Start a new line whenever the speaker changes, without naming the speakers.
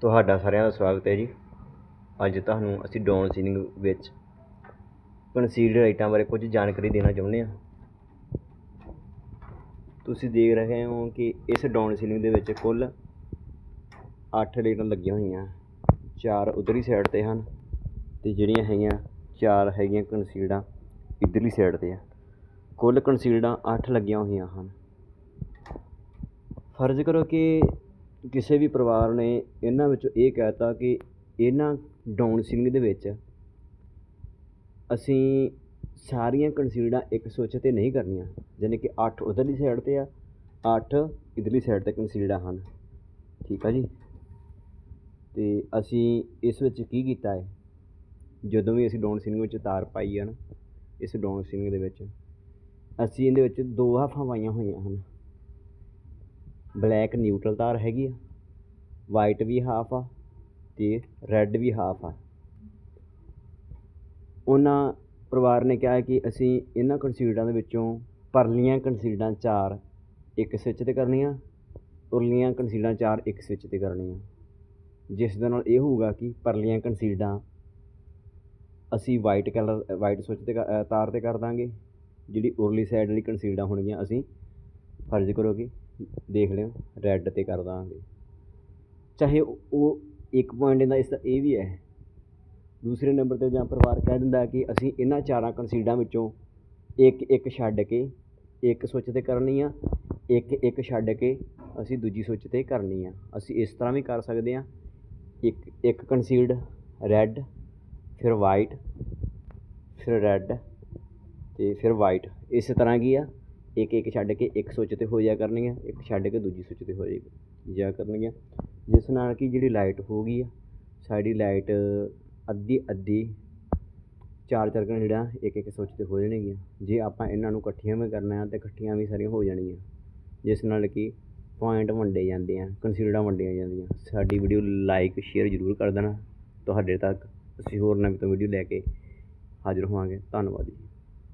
ਤੁਹਾਡਾ ਸਾਰਿਆਂ ਦਾ ਸਵਾਗਤ ਹੈ ਜੀ। ਅੱਜ ਤੁਹਾਨੂੰ ਅਸੀਂ ਡਾਊਨ ਸੀਲਿੰਗ ਵਿੱਚ ਕਨਸੀਲਡ ਲਾਈਟਾਂ ਬਾਰੇ ਕੁਝ ਜਾਣਕਾਰੀ ਦੇਣਾ ਚਾਹੁੰਦੇ ਹਾਂ। ਤੁਸੀਂ ਦੇਖ ਰਹੇ ਹੋ ਕਿ ਇਸ ਡਾਊਨ ਸੀਲਿੰਗ ਦੇ ਵਿੱਚ ਕੁੱਲ 8 ਲਾਈਟਾਂ ਲੱਗੀਆਂ ਹੋਈਆਂ। ਚਾਰ ਉਧਰਲੀ ਸਾਈਡ ਤੇ ਹਨ ਤੇ ਜਿਹੜੀਆਂ ਹੈਗੀਆਂ, ਚਾਰ ਹੈਗੀਆਂ ਕਨਸੀਲਡਾਂ ਇਧਰਲੀ ਸਾਈਡ ਤੇ ਆ। ਕੁੱਲ ਕਨਸੀਲਡਾਂ 8 ਲੱਗੀਆਂ ਹੋਈਆਂ ਹਨ। ਫਰਜ਼ ਕਰੋ ਕਿ ਕਿਸੇ ਵੀ ਪਰਿਵਾਰ ਨੇ ਇਹਨਾਂ ਵਿੱਚੋਂ ਇਹ ਕਹਿ ਕਹਿਤਾ ਕਿ ਇਹਨਾਂ ਡਾਊਨ ਸੀਲਿੰਗ ਦੇ ਵਿੱਚ ਅਸੀਂ ਸਾਰੀਆਂ ਕੰਸੀਲਡਾਂ ਇੱਕ ਸੁੱਚ ਤੇ ਨਹੀਂ ਕਰਨੀਆਂ ਯਾਨੀ ਕਿ ਅੱਠ ਉਧਰਲੀ ਸਾਈਡ ਤੇ ਆ, ਅੱਠ ਇਧਰਲੀ ਸਾਈਡ ਤੇ ਕੰਸੀਲਡਾਂ ਹਨ। ਠੀਕ ਆ ਜੀ? ਅਤੇ ਅਸੀਂ ਇਸ ਵਿੱਚ ਕੀ ਕੀਤਾ ਹੈ? ਜਦੋਂ ਵੀ ਅਸੀਂ ਡਾਊਨ ਸੀਲਿੰਗ ਵਿੱਚ ਤਾਰ ਪਾਈ ਆ ਨਾ, ਇਸ ਡਾਊਨ ਸੀਲਿੰਗ ਦੇ ਵਿੱਚ, ਅਸੀਂ ਇਹਦੇ ਵਿੱਚ ਦੋ ਹਾਫਾਂ ਪਾਈਆਂ ਹੋਈਆਂ ਹਨ। ਬਲੈਕ ਨਿਊਟਰਲ ਤਾਰ ਹੈਗੀ ਆ, ਵਾਈਟ ਵੀ ਹਾਫ ਆ ਤੇ ਰੈੱਡ ਵੀ ਹਾਫ ਆ। ਉਹਨਾਂ ਪਰਿਵਾਰ ਨੇ ਕਿਹਾ ਕਿ ਅਸੀਂ ਇਹਨਾਂ ਕੰਸੀਲਡਾਂ ਦੇ ਵਿੱਚੋਂ ਪਰਲੀਆਂ ਕੰਸੀਲਡਾਂ ਚਾਰ ਇੱਕ ਸਵਿੱਚ ਤੇ ਕਰਨੀਆਂ, ਉਰਲੀਆਂ ਕੰਸੀਲਡਾਂ ਚਾਰ ਇੱਕ ਸਵਿੱਚ ਤੇ ਕਰਨੀਆਂ। ਜਿਸ ਦੇ ਨਾਲ ਇਹ ਹੋਊਗਾ ਕਿ ਪਰਲੀਆਂ ਕੰਸੀਲਡਾਂ ਅਸੀਂ ਵਾਈਟ ਕਲਰ ਵਾਈਟ ਸਵਿੱਚ ਤੇ ਕ- ਤਾਰ ਤੇ ਕਰ ਦਾਂਗੇ, ਜਿਹੜੀ ਉਰਲੀ ਸਾਈਡ ਵਾਲੀ ਕੰਸੀਲਡਾਂ ਹੋਣਗੀਆਂ, ਅਸੀਂ ਫਰਜ਼ ਕਰੋਗੇ ਦੇਖ ਲਿਓ ਰੈੱਡ ਤੇ ਕਰ ਦਾਂਗੇ। ਚਾਹੇ ਉਹ- ਇੱਕ ਪੁਆਇੰਟ ਦਾ ਇਸ ਇਹ ਵੀ ਹੈ। ਦੂਸਰੇ ਨੰਬਰ ਤੇ ਜਾਂ ਪਰਿਵਾਰ ਕਹਿ ਦਿੰਦਾ ਕਿ ਅਸੀਂ ਇਹਨਾਂ ਚਾਰਾਂ ਕਨਸੀਡਾਂ ਵਿੱਚੋਂ ਇੱਕ ਇੱਕ ਛੱਡ ਕੇ ਇੱਕ ਸੁੱਚ ਤੇ ਕਰਨੀ ਆ, ਇੱਕ ਇੱਕ ਛੱਡ ਕੇ ਅਸੀਂ ਦੂਜੀ ਸੁੱਚ ਤੇ ਕਰਨੀ ਆ। ਅਸੀਂ ਇਸ ਤਰ੍ਹਾਂ ਵੀ ਕਰ ਸਕਦੇ ਹਾਂ ਇੱਕ ਇੱਕ ਕੰਸੀਲਡ ਰੈੱਡ ਫਿਰ ਵਾਈਟ ਫਿਰ ਰੈੱਡ ਅਤੇ ਫਿਰ ਵਾਈਟ ਇਸ ਤਰ੍ਹਾਂ ਕੀ ਆ? ਇੱਕ ਇੱਕ ਛੱਡ ਕੇ ਇੱਕ ਸੁੱਚ ਤੇ ਹੋ ਜਾ ਕਰਨੀਆਂ ਇੱਕ ਛੱਡ ਕੇ ਦੂਜੀ ਸੁੱਚ ਤੇ ਹੋ ਜਾਏਗੀ ਜਾ ਕਰਨਗੀਆਂ। ਜਿਸ ਨਾਲ ਕਿ ਜਿਹੜੀ ਲਾਈਟ ਹੋਊਗੀ ਆ, ਸਾਡੀ ਲਾਈਟ ਅੱਧੀ ਅੱਧੀ ਚਾਰ ਚਾਰ ਜਿਹੜਾ ਇੱਕ ਇੱਕ ਸੁੱਚ ਤੇ ਹੋ ਜਾਣਗੀਆਂ। ਜੇ ਆਪਾਂ ਇਹਨਾਂ ਨੂੰ ਇਕੱਠੀਆਂ ਵੀ ਕਰਨਾ ਆ ਤਾਂ ਇਕੱਠੀਆਂ ਵੀ ਸਾਰੀਆਂ ਹੋ ਜਾਣਗੀਆਂ। ਜਿਸ ਨਾਲ ਕਿ ਪੁਆਇੰਟ ਵੰਡੇ ਜਾਂਦੇ ਆ ਕੰਸੀਡਰਾਂ ਵੰਡੀਆਂ ਜਾਂਦੀਆਂ। ਸਾਡੀ ਵੀਡੀਓ ਲਾਈਕ ਸ਼ੇਅਰ ਜ਼ਰੂਰ ਕਰ ਦੇਣਾ। ਤੁਹਾਡੇ ਤੱਕ ਅਸੀਂ ਹੋਰ ਨਵੀਂ ਤੋਂ ਵੀਡੀਓ ਲੈ ਕੇ ਹਾਜ਼ਰ ਹੋਵਾਂਗੇ। ਧੰਨਵਾਦ ਜੀ।